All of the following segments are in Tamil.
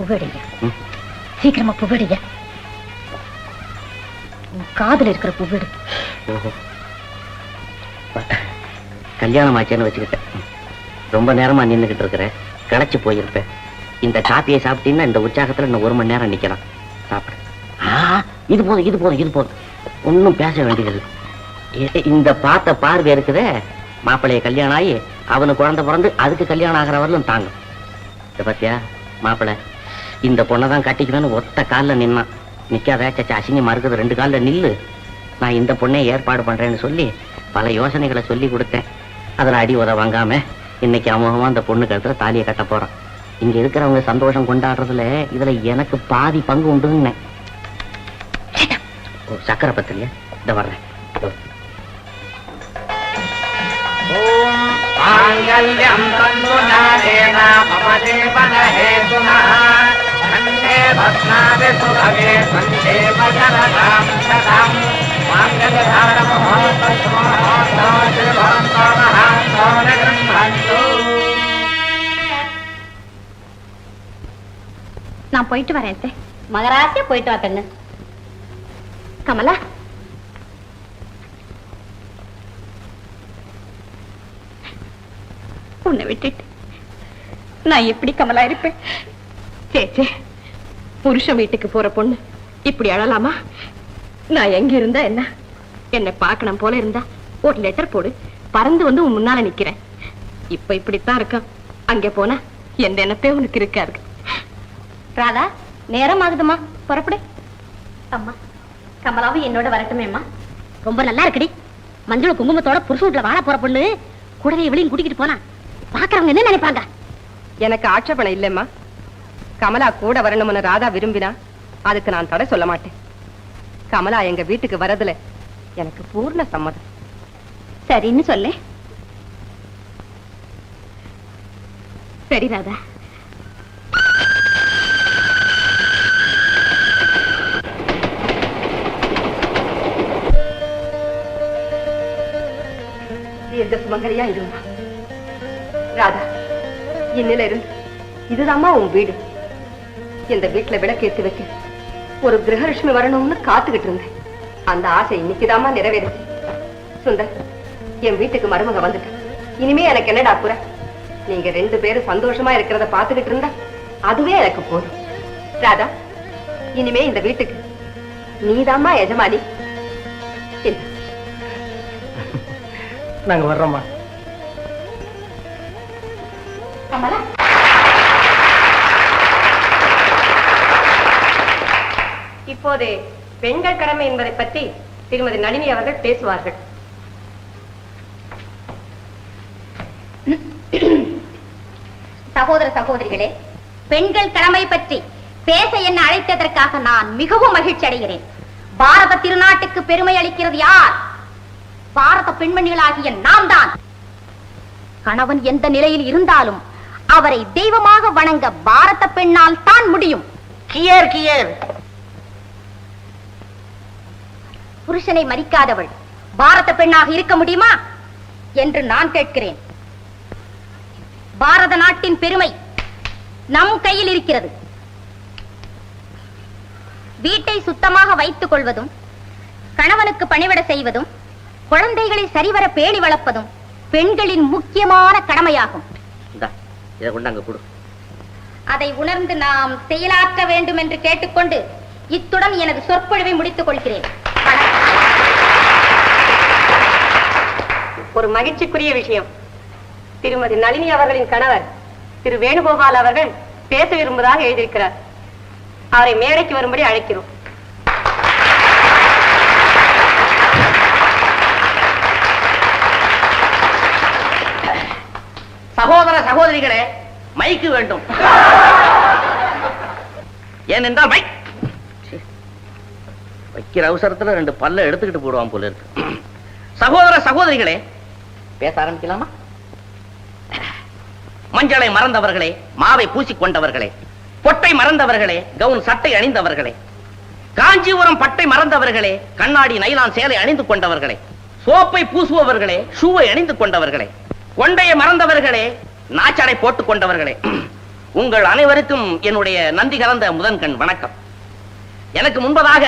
புகடிங்க. சீக்கிரமா புகடிங்க. உன் இருக்கிற புகடு. கல்யாணம் ஆச்சேன்னு வச்சுக்கிட்டேன். ரொம்ப நேரமா நின்றுகிட்டு இருக்கிறேன் களைச்சு போயிருப்பேன் இந்த காப்பியை சாப்பிட்டீங்கன்னா இந்த உற்சாகத்துல இன்னும் ஒரு மணி நேரம் நிக்கலாம். சாப்பிடு. ஆ, இது போதும் இது போதும் இது போதும். ஒன்றும் பேச வேண்டியது இந்த பார்த்த பார்வை இருக்குதே மாப்பிள்ளைய கல்யாணம் ஆகி அவனு குழந்தை பிறந்து அதுக்கு கல்யாணம் ஆகிற வரலும் தாங்கும். இதை பார்த்தியா மாப்பிள்ளை? இந்த பொண்ணதான் கட்டிக்கணும்னு ஒத்த காலில் நின்னான். நிற்காதே சச்சா அசிங்கமா மறுக்குது ரெண்டு காலில் நில்லு. நான் இந்த பொண்ணை ஏற்பாடு பண்றேன்னு சொல்லி பல யோசனைகளை சொல்லி கொடுத்தேன். அதில் அடி உத வாங்காம இன்னைக்கு அமோகமா அந்த பொண்ணு கழுத்துல தாலியை கட்ட போகிறான் இங்க இருக்கிறவங்க சந்தோஷம் கொண்டாடுறதுல இதுல எனக்கு பாதி பங்கு உண்டுன்னு சக்கரை பத்திரியா? இத வர்றேன். மாங்கல்யம் தந்து நாரேணா மம தேவன ஹேதுனா. कण्ठे भस्मादि सुभगे कण्ठे वचनतां शतम् நான் போயிட்டு வரேன் அத்தை. மகராசியா போயிட்டு வா கண்ணு கமலா உன்னை விட்டுட்டு நான் எப்படி கமலா இருப்பேன் சே சே புருஷன் வீட்டுக்கு போற பொண்ணு. இப்படி அழலாமா? நான் எங்க இருந்தா என்ன? என்னை பார்க்கணும் போல இருந்தா ஒரு லெட்டர் போடு. பறந்து வந்து உன் முன்னால நிக்கிறேன். இப்ப இப்படித்தான் இருக்கான் அங்க போனா எந்த நினைப்பே உனக்கு இருக்காது. ராதா நேரம் ஆகுதுமா புறப்படு. அம்மா கமலாவும் என்னோட வரட்டுமேம்மா ரொம்ப நல்லா இருக்குடி. மஞ்சள் குங்குமத்தோட புருஷ வீட்டுல வாழ போற பொண்ணு கூடவே இவளையும் கூட்டிக்கிட்டு போனா பாக்குறவங்க என்ன நினைப்பாங்க? எனக்கு ஆட்சேபணம் இல்லைம்மா. கமலா கூட வரணும்னு ராதா விரும்பினா அதுக்கு நான் தடை சொல்ல மாட்டேன். கமலா எங்க வீட்டுக்கு வரதுல எனக்கு பூர்ண சம்மதம். சரின்னு சொல்லு. சரி ராதா. எந்த சுமங்கலியா இருந்தா? ராதா இன்னில இருந்து இதுதாம்மா உன் வீடு. இந்த வீட்டுல விளக்கேத்தி வைக்க. ஒரு கிரகலட்சுமி வரணும்னு காத்துக்கிட்டு இருந்தேன். அந்த ஆசை இன்னைக்குதாம்மா நிறைவேறுச்சு சுந்தர் என் வீட்டுக்கு மருமக வந்துட்டா. இனிமே எனக்கு என்னடா குறை? நீங்க ரெண்டு பேரும் சந்தோஷமா இருக்கிறத பாத்துக்கிட்டு இருந்தா அதுவே எனக்கு போதும். ராதா இனிமே இந்த வீட்டுக்கு நீதாம்மா எஜமானி. நாங்க வர்றோம்மா. இப்போது பெண்கள் கடமை என்பதை பற்றி திருமதி நளினி அவர்கள் பேசுவார்கள். சகோதர சகோதரிகளே பெண்கள் கடமை பற்றி பேச என்ன அழைத்ததற்காக நான் மிகவும் மகிழ்ச்சி அடைகிறேன். பாரத திருநாட்டுக்கு பெருமை அளிக்கிறது யார்? பாரத பெண்மணிகளாகிய நாம் தான். கணவன் எந்த நிலையில் இருந்தாலும் அவரை தெய்வமாக வணங்க பாரத பெண்ணால் தான் முடியும். Gear gear. புருஷனை மதிக்காதவள் பாரத பெண்ணாக இருக்க முடியுமா என்று நான் கேட்கிறேன். பாரத நாட்டின் பெருமை நம் கையில் இருக்கிறது. வீட்டை சுத்தமாக வைத்துக் கொள்வதும் கணவனுக்கு பணிவிட செய்வதும் குழந்தைகளை சரிவர பேணி வளர்ப்பதும் பெண்களின் முக்கியமான கடமையாகும். அதை உணர்ந்து நாம் செயலாற்ற வேண்டும் என்று கேட்டுக்கொண்டு இத்துடன் எனது சொற்பொழிவை முடித்துக் கொள்கிறேன் வணக்கம். ஒரு மகிழ்ச்சிக்குரிய விஷயம். திருமதி நளினி அவர்களின் கணவர் திரு வேணுகோபால் அவர்கள் பேச விரும்புவதாக எழுதியிருக்கிறார். அவரை மேடைக்கு வரும்படி அழைக்கிறோம். சகோதர சகோதரிகளே மைக்கு வேண்டும். ஏனென்றால் மைக் வைக்கிற அவசரத்துல ரெண்டு பல்ல எடுத்துக்கிட்டு போடுவான் போல இருக்கு. சகோதர சகோதரிகளே பேச ஆரம்பிக்கலாமா? மஞ்சளை மறந்தவர்களே மாவை பூசிக்கொண்டவர்களே பொட்டை மறந்தவர்களே கவுன் சட்டை அணிந்தவர்களே காஞ்சிபுரம் பட்டை மறந்தவர்களே கண்ணாடி நைலான் சேலை அணிந்து கொண்டவர்களே சோப்பை பூசுபவர்களே ஷூவை அணிந்து கொண்டவர்களே கொண்டையை மறந்தவர்களே நாச்சடை போட்டுக் கொண்டவர்களே. உங்கள் அனைவருக்கும் என்னுடைய நன்றி கலந்த முதன்கண் வணக்கம். எனக்கு முன்பதாக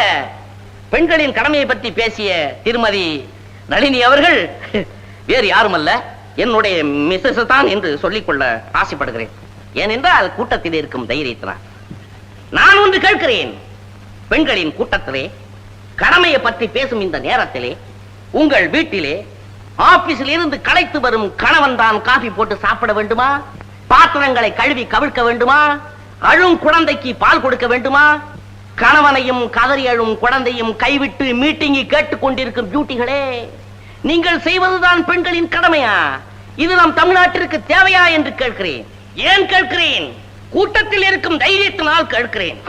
பெண்களின் கடமையை பற்றி பேசிய திருமதி நளினி அவர்கள் வேறு யாரும் அல்ல என்னுடைய மிஸ்ஸஸ் தான் என்று சொல்லிக்கொள்ள ஆசைப்படுகிறேன். ஏனென்றால் கூட்டத்தில் இருக்கும் தைரியத்தினால். நான் ஒன்று கேட்கிறேன். பெண்களின் கூட்டத்திலே கடமையை பற்றி பேசும் இந்த நேரத்திலே உங்கள் வீட்டிலே ஆபீஸில் இருந்து களைத்து வரும் கணவன் தான் காபி போட்டு சாப்பிட வேண்டுமா? பாத்திரங்களை கழுவி கவிழ்க்க வேண்டுமா? அழும் குழந்தைக்கு பால் கொடுக்க வேண்டுமா? கணவனையும் கதறி அழும் குழந்தையும் கைவிட்டு மீட்டிங்கி கேட்டுக் கொண்டிருக்கும் பியூட்டிகளே நீங்கள் செய்வதுதான் பெண்களின் கடமையா? இது நம் தமிழ்நாட்டிற்கு தேவையா என்று கேட்கிறேன். ஏன் கேட்கிறேன்? கூட்டத்தில் இருக்கும் தைரியத்தினால் கேட்கிறேன்.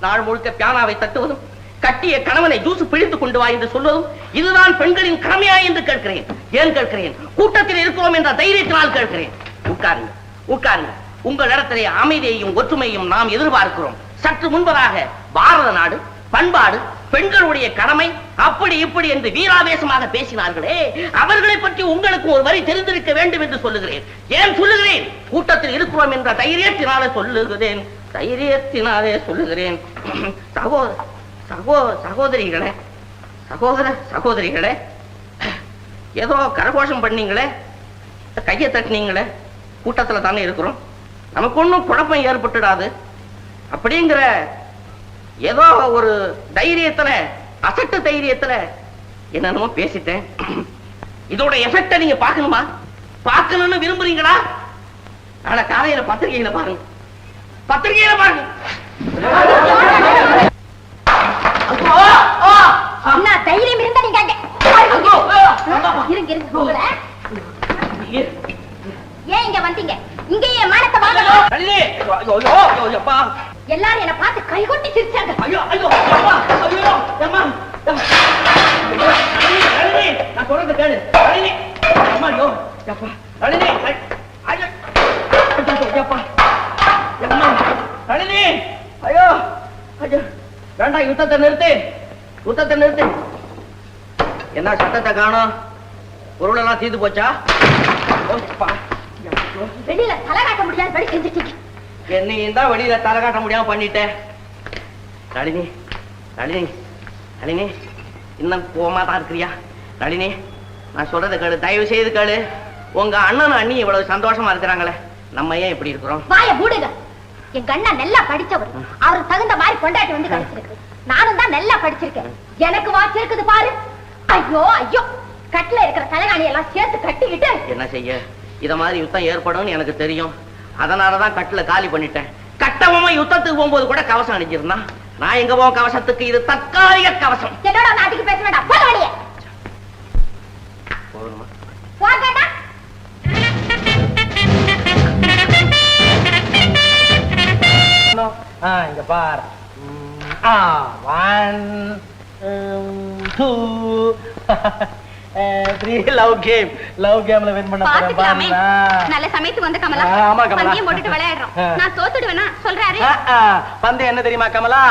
நாள் முழுக்க பியானாவை தட்டுவதும் கட்டிய கணவனை ஜூசு பிழித்துக் கொண்டு வா என்று சொல்வதும் இதுதான் பெண்களின் கடமையா என்று கேட்கிறேன். ஏன் கேட்கிறேன்? கூட்டத்தில் இருக்கிறோம் என்ற தைரியத்தினால் கேட்கிறேன். உட்காருங்க உட்காருங்க. உங்கள் இடத்திலே அமைதியையும் ஒற்றுமையும் நாம் எதிர்பார்க்கிறோம். சற்று முன்பதாக பாரத நாடு பண்பாடு பெண்களுடைய கடமை அப்படி இப்படி என்று வீராவேசமாக பேசினார்களே அவர்களை பற்றி உங்களுக்கு ஒரு வரி தெரிந்திருக்க வேண்டும் என்று சொல்லுகிறேன். ஏன் சொல்லுகிறேன்? கூட்டத்தில் இருக்கிறோம் என்ற தைரியத்தினாலே சொல்லுகிறேன். தைரியத்தினாலே சொல்லுகிறேன். சகோ சகோ சகோதரிகளே சகோதர சகோதரிகளே ஏதோ கரகோஷம் பண்ணீங்களே கையை தட்டினீங்களே கூட்டத்தில் தானே இருக்கிறோம். நமக்கு ஒன்றும் குழப்பம் ஏற்பட்டுடாது. அப்படிங்கிற ஏதோ ஒரு தைரியத்துல அசட்டு தைரியத்துல என்னென்னமோ பேசிட்டேன் இதோட எஃபெக்ட நீங்க பார்க்கணுமா பார்க்கணும்னு விரும்புறீங்களா நாளை காலையில பத்திரிகையில பாருங்க பத்திரிகையில பாருங்க தைரியம் இருந்தா நீங்க இருங்க. ஏன் இங்க வந்தீங்க இங்கேயே மானத்தை வாங்கணும் எல்லாரும் என்ன பார்த்து கைகொட்டி சிரிச்சாங்க ஐயோ, ஐயோ, அப்பா, ஐயோ, அம்மா, அம்மா. நளினி, நான் சொல்றது கேளு. நளினி. அம்மா, ஐயோ, அப்பா. நளினி, ஐயோ. அப்பா. அம்மா. நளினி, ஐயோ, ஐயோ. வேண்டாம் யுத்தத்தை நிறுத்து யுத்தத்தை நிறுத்து என்ன சத்தத்தை காணோம் பொருளெல்லாம் தீர்ந்து போச்சா. வெளியில தலை காட்ட முடியாது படி செஞ்சுட்டீங்க என்னையும் தான் வெளியில தலை காட்ட முடியாம பண்ணிட்டேன். நளினி நளினி நளினி இன்னும் கோவமா தான் இருக்கிறியா? நளினி நான் சொல்றதை கேளு தயவு செய்து கேளு. உங்க அண்ணன் அண்ணி இவ்வளவு சந்தோஷமா இருக்கிறாங்களே நம்ம ஏன் இப்படி இருக்கிறோம்? வாய மூடுங்க. எங்க அண்ணா நல்லா படிச்சவர். அவருக்கு தகுந்த மாதிரி கொண்டாட்டி வந்து கிடைச்சிருக்கு. நானும் தான் நல்லா படிச்சிருக்கேன். எனக்கு வாட்சி இருக்குது பாரு. ஐயோ ஐயோ. கட்டில இருக்கிற தலைகாணி எல்லாம் சேர்த்து கட்டிக்கிட்டு. என்ன செய்ய? இத மாதிரி யுத்தம் ஏற்படும்னு எனக்கு தெரியும். அதனாலதான் கட்டுல காலி பண்ணிட்டேன். கட்டவமா யுத்தத்துக்கு போகும்போது கூட கவசம் அணிஞ்சிருந்தான் நான் எங்க போவோம் கவசத்துக்கு? இது தற்காலிக கவசம். என்னோட நாட்டுக்கு பேச வேண்டாம். போக வழியே. போகணுமா இங்க பார். One two three love game love கேம்ல வின் பண்ண போறேன். பாத்துக்கலாமே பாருங்களா. நல்ல சமயத்துக்கு வந்து கமலா. ஆமா, கமலா. பந்தயம் போட்டுட்டு விளையாடுறோம். நான் தோத்துடுவேனா? சொல்றாரு. பந்தயம் என்ன தெரியுமா கமலா?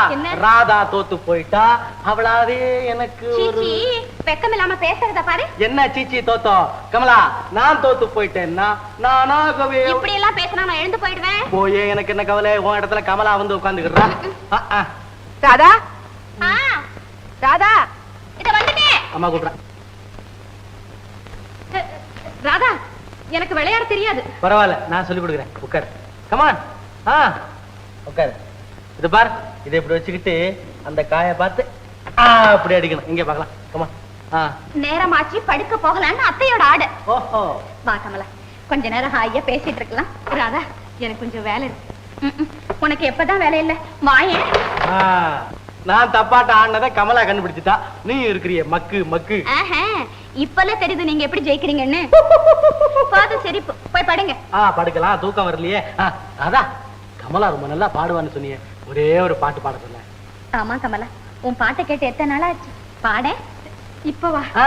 ராதா தோத்து போயிட்டா. அவளாவே எனக்கு ஒரு சீச்சி வெக்கம் இல்லாம பேசுறத பாரு. என்ன சீச்சி தோத்தோ? கமலா நான் தோத்து போயிட்டேன்னா நானாகவே இப்படி எல்லாம் பேசினா நான் எழுந்து போயிடுவேன். போயே எனக்கு என்ன கவலை? உன் இடத்துல கமலா வந்து உட்காந்துக்கிறா. ராதா? ஆ, ராதா? இத வந்துட்டேன் அம்மா கூப்பிடுறா. ராதா எனக்கு விளையாட தெரியாது. பரவாயில்ல நான் சொல்லி கொடுக்குறேன். உட்கார். கமான் ஆ உட்கார். இது பார் இதை இப்படி வச்சுக்கிட்டு அந்த காயை பார்த்து ஆ அப்படி அடிக்கணும். இங்க பார்க்கலாம். கமான் ஆ. நேரமாச்சு படுக்க போகலான்னு அத்தையோட ஆடு. ஓஹோ. வா கமலா. கொஞ்ச நேரம் ஹாயா பேசிட்டு இருக்கலாம். ராதா எனக்கு கொஞ்சம் வேலை இருக்கு. உனக்கு எப்பதான் வேலை இல்ல? வாயேன். நான் தப்பாட்ட ஆடினதை கமலா கண்டுபிடிச்சிட்டா. நீ இருக்கிறிய மக்கு மக்கு. இப்பெல்லாம் தெரியுது நீங்க எப்படி ஜெயிக்கிறீங்கன்னு. போதும் சரி போய் படுங்க. ஆ படுக்கலாம் தூக்கம் வரலையே. அதான் கமலா ரொம்ப நல்லா பாடுவான்னு சொன்னியே. ஒரே ஒரு பாட்டு பாட சொன்னேன் ஆமா கமலா. உன் பாட்டை கேட்டு எத்தனை நாள் ஆச்சு பாட. இப்ப வா. ஆ.